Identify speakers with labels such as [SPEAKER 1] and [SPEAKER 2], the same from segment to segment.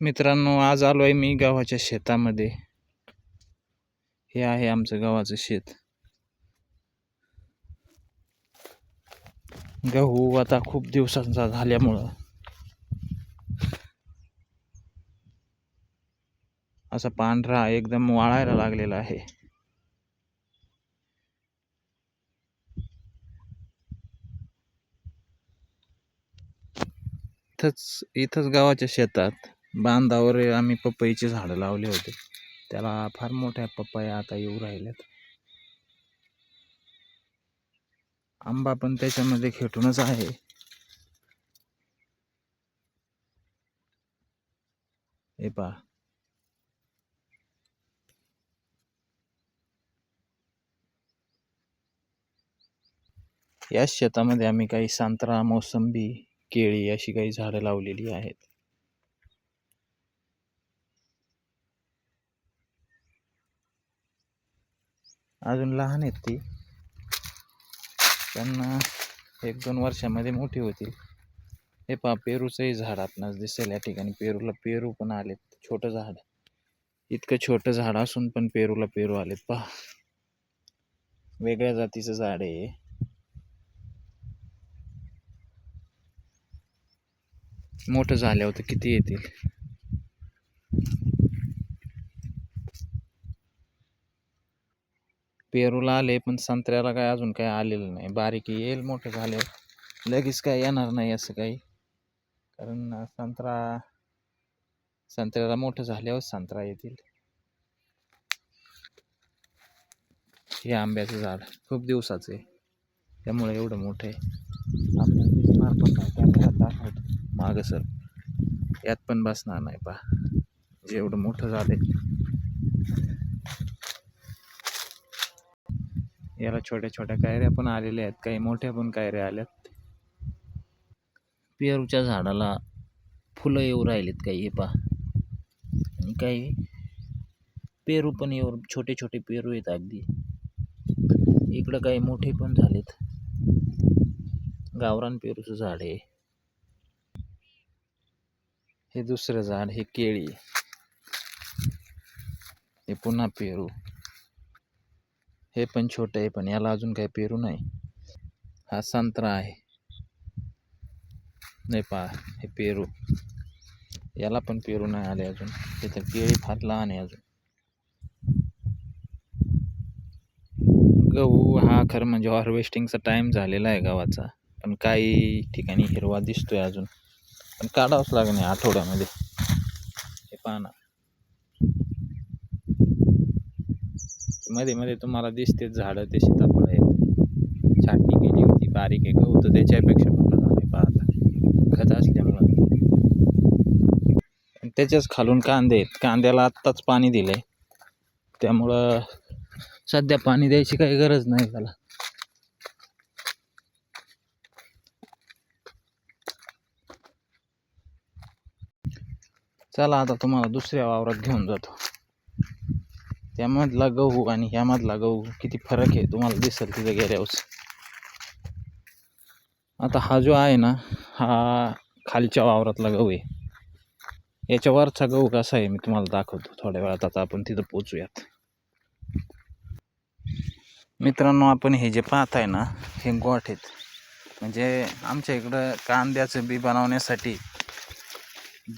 [SPEAKER 1] मित्रांनो आज आलो आहे मी गव्हाच्या शेतामध्ये. हे आहे आमचं गव्हाचं शेत. गहू आता खूप दिवसांचा झाल्यामुळं. असा पांढरा एकदम वाळायला लागलेला आहे. इथंच इथंच गावाच्या शेतात बांधावर आम्ही पपईचे झाडं लावले होते. त्याला फार मोठ्या पपया आता येऊ राहिल्यात. आंबा पण त्याच्यामध्ये खेटूनच आहे. हे पहा. याच शेतामध्ये आम्ही काही संत्रा मोसंबी केळी अशी काही झाडं लावलेली आहेत. अजून लहान आहेत ती. त्यांना एक दोन वर्षामध्ये मोठी होतील. हे पहा पेरूचंही झाड आपणास दिसेल या ठिकाणी. पेरूला पेरू पण आलेत. छोटं झाड. इतकं छोटं झाड असून पण पेरूला पेरू आलेत. पहा. वेगळ्या जातीचं झाड आहे मोठं झाल्यावर तर किती येतील? पेरूला आले पण संत्र्याला काय अजून काय आलेलं नाही. बारीकी येईल मोठं झाले लगेच काय येणार नाही असं काही. कारण संत्रा संत्र्याला मोठं झाल्यावर संत्रा येतील. हे आंब्याचं झाड खूप दिवसाचं आहे. त्यामुळे एवढं मोठं आहे. आपल्याला दिसणार पण नाही. कॅमेऱ्यात दाखवतो मागं सर यात पण बसणार नाही पहा. जेवढं मोठं झालं आहे. याला छोट्या छोट्या कायऱ्या पण आलेल्या आहेत. काही मोठ्या पण कायऱ्या आल्यात. पेरूच्या झाडाला फुलं येऊ राहिलीत काही हे पहा. आणि काही पेरू पण येऊ छोटे छोटे पेरू आहेत अगदी. इकडं काही मोठे पण झालेत. गावरान पेरूचं झाड आहे. हे दुसरं झाड हे केळी हे पुन्हा पेरू. हे पण छोटं आहे पण याला अजून काही पेरू नाही. हा संत्रा आहे. नाही पहा हे पेरू. याला पण पेरू नाही आले अजून. तिथं केळी फार लहान आहे अजून. गहू हा खरं म्हणजे हार्वेस्टिंगचा टाईम झालेला आहे गव्हाचा. पण काही ठिकाणी हिरवा दिसतोय अजून. पण काढावंच लागणे आठवड्यामध्ये. हे पाना मध्ये मध्ये तुम्हाला दिसते झाडं ते सीताफळ आहेत. छाटणी केली होती बारीक एक होतं त्याच्यापेक्षा मोठं झालं पाहता खत असल्यामुळं. त्याच्याच खालून कांदे आहेत. कांद्याला आत्ताच पाणी दिलंय. त्यामुळं सध्या पाणी द्यायची काही गरज नाही त्याला. चला आता तुम्हाला दुसऱ्या वावरात घेऊन जातो. त्यामधला गहू आणि ह्यामधला गहू किती फरक आहे तुम्हाला दिसेल तिथं गेल्यावर. आता हा जो आहे ना हा खालच्या वावरातला गहू आहे. याच्यावरचा गहू कसा आहे मी तुम्हाला दाखवतो थोड्या वेळात. आता आपण तिथं पोचूयात. मित्रांनो आपण हे जे पाहत आहे ना हे गोठ आहेत. म्हणजे आमच्या इकडं कांद्याचं बी बनवण्यासाठी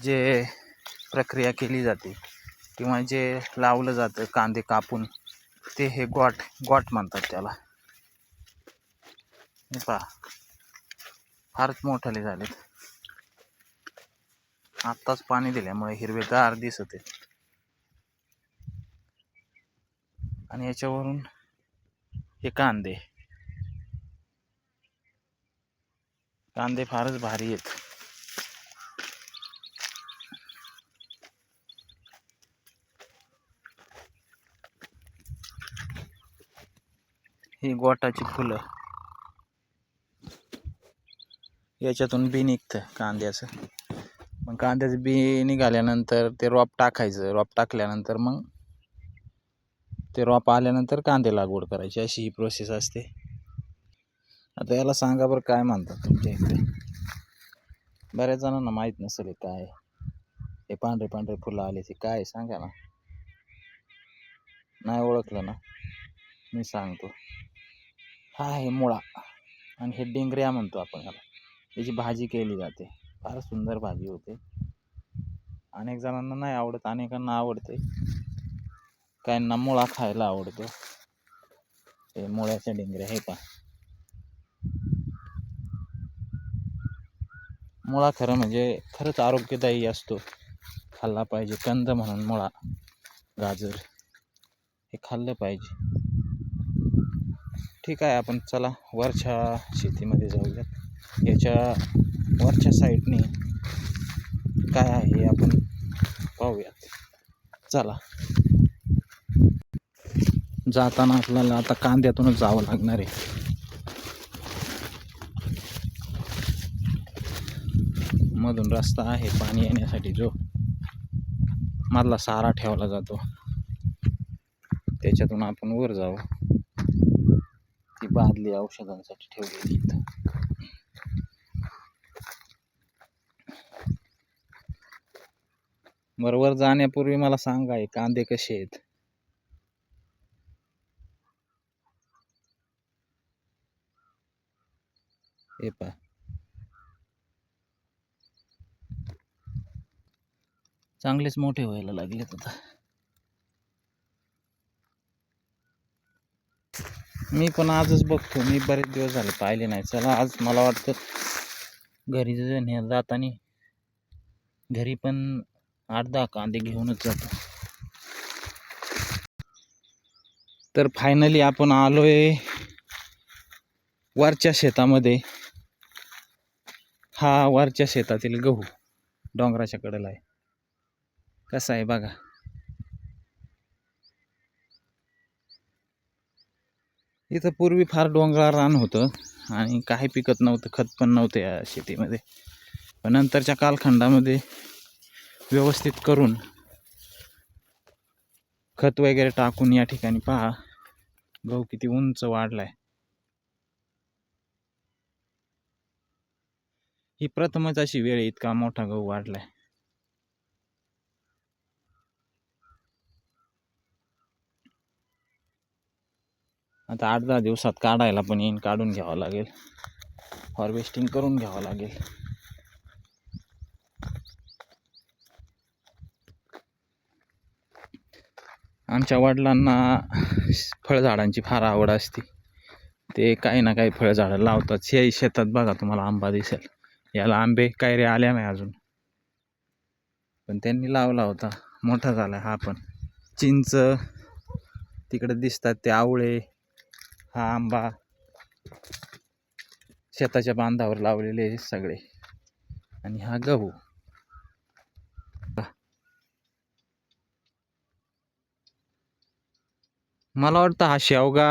[SPEAKER 1] जे प्रक्रिया केली जाते किंवा जे लावलं जातं कांदे कापून ते हे गोट गोट म्हणतात त्याला. हे पहा. फारच मोठाले झालेत. आत्ताच पाणी दिल्यामुळे हिरवेगार दिसत आहेत. आणि याच्यावरून हे कांदे. कांदे फारच भारी आहेत. ही गोटाची फुलं. याच्यातून बी निघतं कांद्याचं. मग कांद्याचं बी निघाल्यानंतर ते रोप टाकायचं. रोप टाकल्यानंतर मग ते रोप आल्यानंतर कांदे लागवड करायची. अशी ही प्रोसेस असते. आता याला सांगा बरं काय म्हणतात तुमच्या इकडे? बऱ्याच जणांना माहीत नसेल हे काय. हे पांढरे पांढरे फुलं आले ते काय आहे? सांगा ना. नाही ओळखलं ना. मी सांगतो. हा आहे मुळा. आणि हे डिंगऱ्या म्हणतो आपण याला याची भाजी केली जाते. फार सुंदर भाजी होते. अनेक जणांना नाही आवडत अनेकांना आवडते. काहींना मुळा खायला आवडतो. हे मुळ्याच्या डेंगऱ्या हे का मुळा खरं म्हणजे खरंच आरोग्यदायी असतो. खाल्ला पाहिजे कंद म्हणून मुळा गाजर. हे खाल्लं पाहिजे. ठीक आहे आपण चला वरच्या शेतीमध्ये जाऊयात. याच्या वरच्या साईडने काय आहे हे आपण पाहूयात. चला. जाताना आपल्याला आता कांद्यातूनच जावं लागणार आहे. मधून रस्ता आहे पाणी येण्यासाठी जो. मधला सारा ठेवला जातो. त्याच्यातून आपण वर जाऊ बादली औषधांसाठी ठेवलेली इथं. बरोबर जाण्यापूर्वी मला सांगा हे कांदे कसे आहेत? हे पा चांगलेच मोठे व्हायला लागलेत आता. मी पण आजच बघतो. मी बरेच दिवस झाले पाहिले नाही. चला आज मला वाटतं घरी जर जाताना घरी पण आठ दहा कांदे घेऊनच जातो. तर फायनली आपण आलोय वरच्या शेतामध्ये. हा वरच्या शेतातील गहू डोंगराच्या कडेला आहे. कसा आहे बघा. इथं पूर्वी फार डोंगराळ रान होतं आणि काही पिकत नव्हतं खत पण नव्हतं या शेतीमध्ये. पण नंतरच्या कालखंडामध्ये व्यवस्थित करून खत वगैरे टाकून या ठिकाणी पहा गहू किती उंच वाढलाय. ही प्रथमच अशी वेळ आहे, इतका मोठा गहू वाढलाय. आता आठ दहा दिवसात काढायला पण येईन काढून घ्यावं लागेल. हार्वेस्टिंग करून घ्यावं लागेल. आमच्या वडिलांना फळझाडांची फार आवड असते. ते काही ना काही फळझाडं लावतात. हे शेतात बघा तुम्हाला आंबा दिसेल. याला आंबे काय रे आल्या नाही अजून. पण त्यांनी लावला होता. मोठा झाला हा पण. चिंच तिकडे दिसतात ते आवळे. हा आंबा शेताच्या बांधावर लावलेले सगळे. आणि हा गहू. मला वाटतं हा शेवगा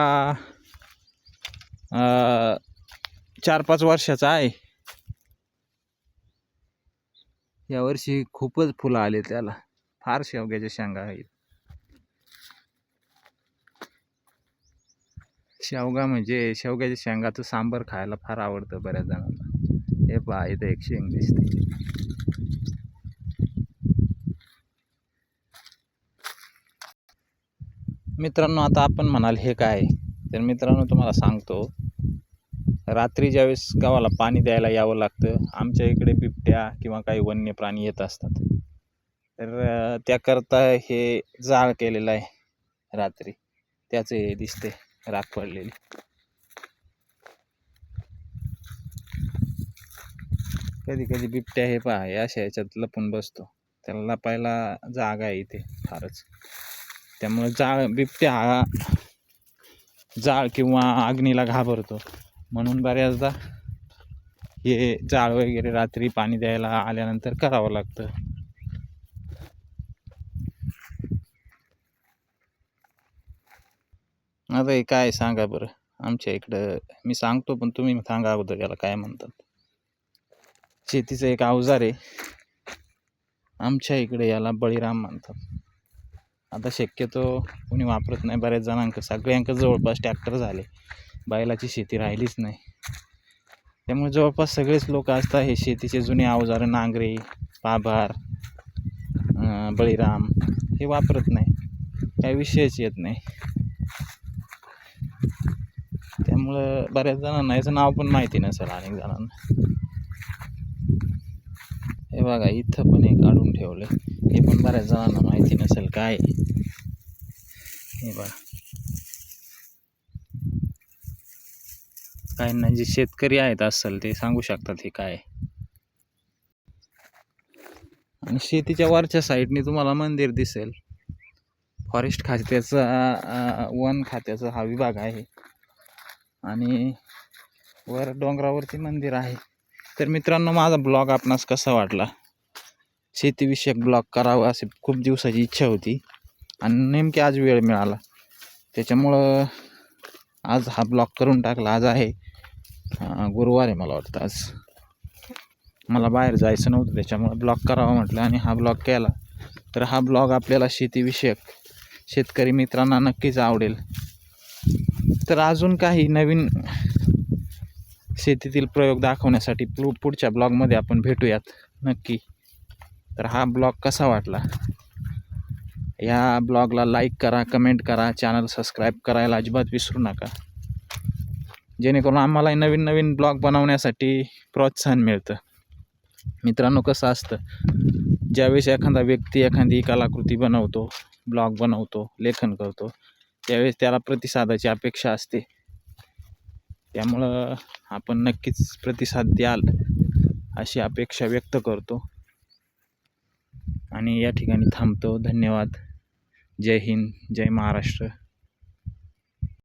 [SPEAKER 1] चार पाच वर्षाचा आहे. यावर्षी खूपच फुलं आले त्याला. फार शेवग्याच्या शेंगा आहेत. शेवगा म्हणजे शेवग्याच्या शेंगाचं सांबर खायला फार आवडतं बऱ्याच जणांना. हे पहा इथं एक शेंग दिसते. मित्रांनो आता आपण म्हणाल हे काय? तर मित्रांनो तुम्हाला सांगतो. रात्री ज्यावेळेस गावाला पाणी द्यायला यावं लागतं आमच्या इकडे बिबट्या किंवा काही वन्य प्राणी येत असतात. तर त्याकरता हे जाळ केलेलं आहे रात्री. त्याचं हे दिसते राख पडलेली. कधी कधी बिबट्या हे पहा अशा ह्याच्यात लपून बसतो. त्याला लपायला जागा आहे इथे फारच. त्यामुळे जाळ बिबट्या हा जाळ किंवा अग्नीला घाबरतो. म्हणून बऱ्याचदा हे जाळ वगैरे रात्री पाणी द्यायला आल्यानंतर करावं लागतं. आता हे काय सांगा बरं? आमच्या इकडं मी सांगतो पण तुम्ही सांगा अगोदर याला काय म्हणतात. शेतीचं एक अवजार आहे. आमच्या इकडे याला बळीराम म्हणतात. आता शक्यतो कोणी वापरत नाही. बऱ्याच जणांक सगळ्यांक जवळपास ट्रॅक्टर झाले. बैलाची शेती राहिलीच नाही. त्यामुळे जवळपास सगळेच लोक असतात. हे शेतीचे जुने अवजारं नांगरे पाभार बळीराम हे वापरत नाही. काही विषयच येत नाही. त्यामुळं बऱ्याच जणांना याचं नाव पण माहिती नसेल अनेक जणांना. हे बघा इथं पण हे काढून ठेवलं हे पण बऱ्याच जणांना माहिती नसेल काय. हे बघा. काहींना जे शेतकरी आहेत असेल ते सांगू शकतात हे काय. आणि शेतीच्या वरच्या साईडने तुम्हाला मंदिर दिसेल. फॉरेस्ट खात्याचा वन खात्याचा हा विभाग आहे. आणि वर डोंगरावरती मंदिर आहे. तर मित्रांनो माझा ब्लॉग आपणास कसा वाटला? शेतीविषयक ब्लॉग करावा अशी खूप दिवसाची इच्छा होती आणि नेमकी आज वेळ मिळाला. त्याच्यामुळं आज हा ब्लॉग करून टाकला. आज आहे गुरुवार आहे मला वाटतं आज. मला बाहेर जायचं नव्हतं त्याच्यामुळं ब्लॉग करावा म्हटलं आणि हा ब्लॉग केला. तर हा ब्लॉग आपल्याला शेतीविषयक शेतकरी मित्रांना नक्कीच आवडेल. तर अजून काही नवीन शेतीतील प्रयोग दाखवण्यासाठी पु पुढच्या ब्लॉगमध्ये आपण भेटूयात नक्की. तर हा ब्लॉग कसा वाटला? या ब्लॉगला लाईक करा कमेंट करा चॅनल सबस्क्राईब करायला अजिबात विसरू नका. जेणेकरून आम्हाला नवीन नवीन ब्लॉग बनवण्यासाठी प्रोत्साहन मिळतं. मित्रांनो कसं असतं? ज्यावेळेस एखादा व्यक्ती एखादी कलाकृती बनवतो ब्लॉग बनवतो लेखन करतो त्यावेळेस त्याला प्रतिसादाची अपेक्षा असते. त्यामुळं आपण नक्कीच प्रतिसाद द्याल अशी अपेक्षा व्यक्त करतो. आणि या ठिकाणी थांबतो. धन्यवाद. जय हिंद. जय महाराष्ट्र.